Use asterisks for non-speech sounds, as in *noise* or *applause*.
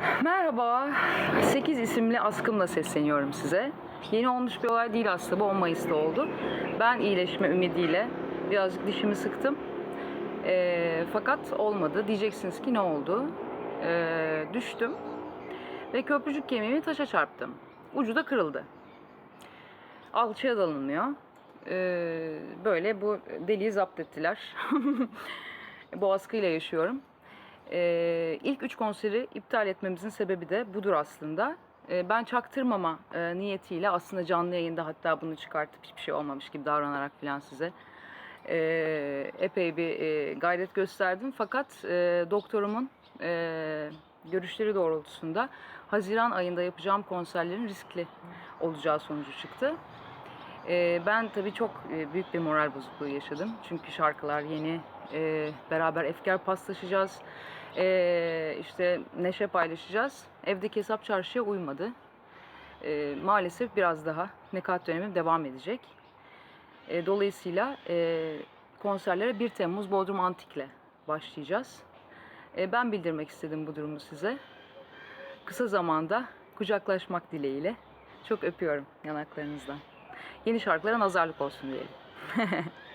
Merhaba, 8 isimli askımla sesleniyorum size. Yeni olmuş bir olay değil aslında, bu 10 Mayıs'ta oldu. Ben iyileşme ümidiyle birazcık dişimi sıktım. Ee, fakat olmadı. Diyeceksiniz ki ne oldu? Ee, düştüm ve köprücük kemiğimi taşa çarptım. Ucu da kırıldı. Alçıya dalınmıyor. Ee, böyle bu deliği zapt ettiler. *laughs* bu askıyla yaşıyorum. Ee, ilk üç konseri iptal etmemizin sebebi de budur aslında. Ee, ben çaktırmama e, niyetiyle aslında canlı yayında hatta bunu çıkartıp hiçbir şey olmamış gibi davranarak falan size e, epey bir e, gayret gösterdim. Fakat e, doktorumun e, görüşleri doğrultusunda Haziran ayında yapacağım konserlerin riskli olacağı sonucu çıktı. Ee, ben tabii çok e, büyük bir moral bozukluğu yaşadım. Çünkü şarkılar yeni, e, beraber efkar paslaşacağız, e, işte neşe paylaşacağız. Evdeki hesap çarşıya uymadı. Maalesef biraz daha nekat dönemim devam edecek. Dolayısıyla e, konserlere 1 Temmuz Bodrum Antik'le başlayacağız. Ben bildirmek istedim bu durumu size. Kısa zamanda kucaklaşmak dileğiyle. Çok öpüyorum yanaklarınızdan. Yeni şarkılara nazarlık olsun diyelim. *laughs*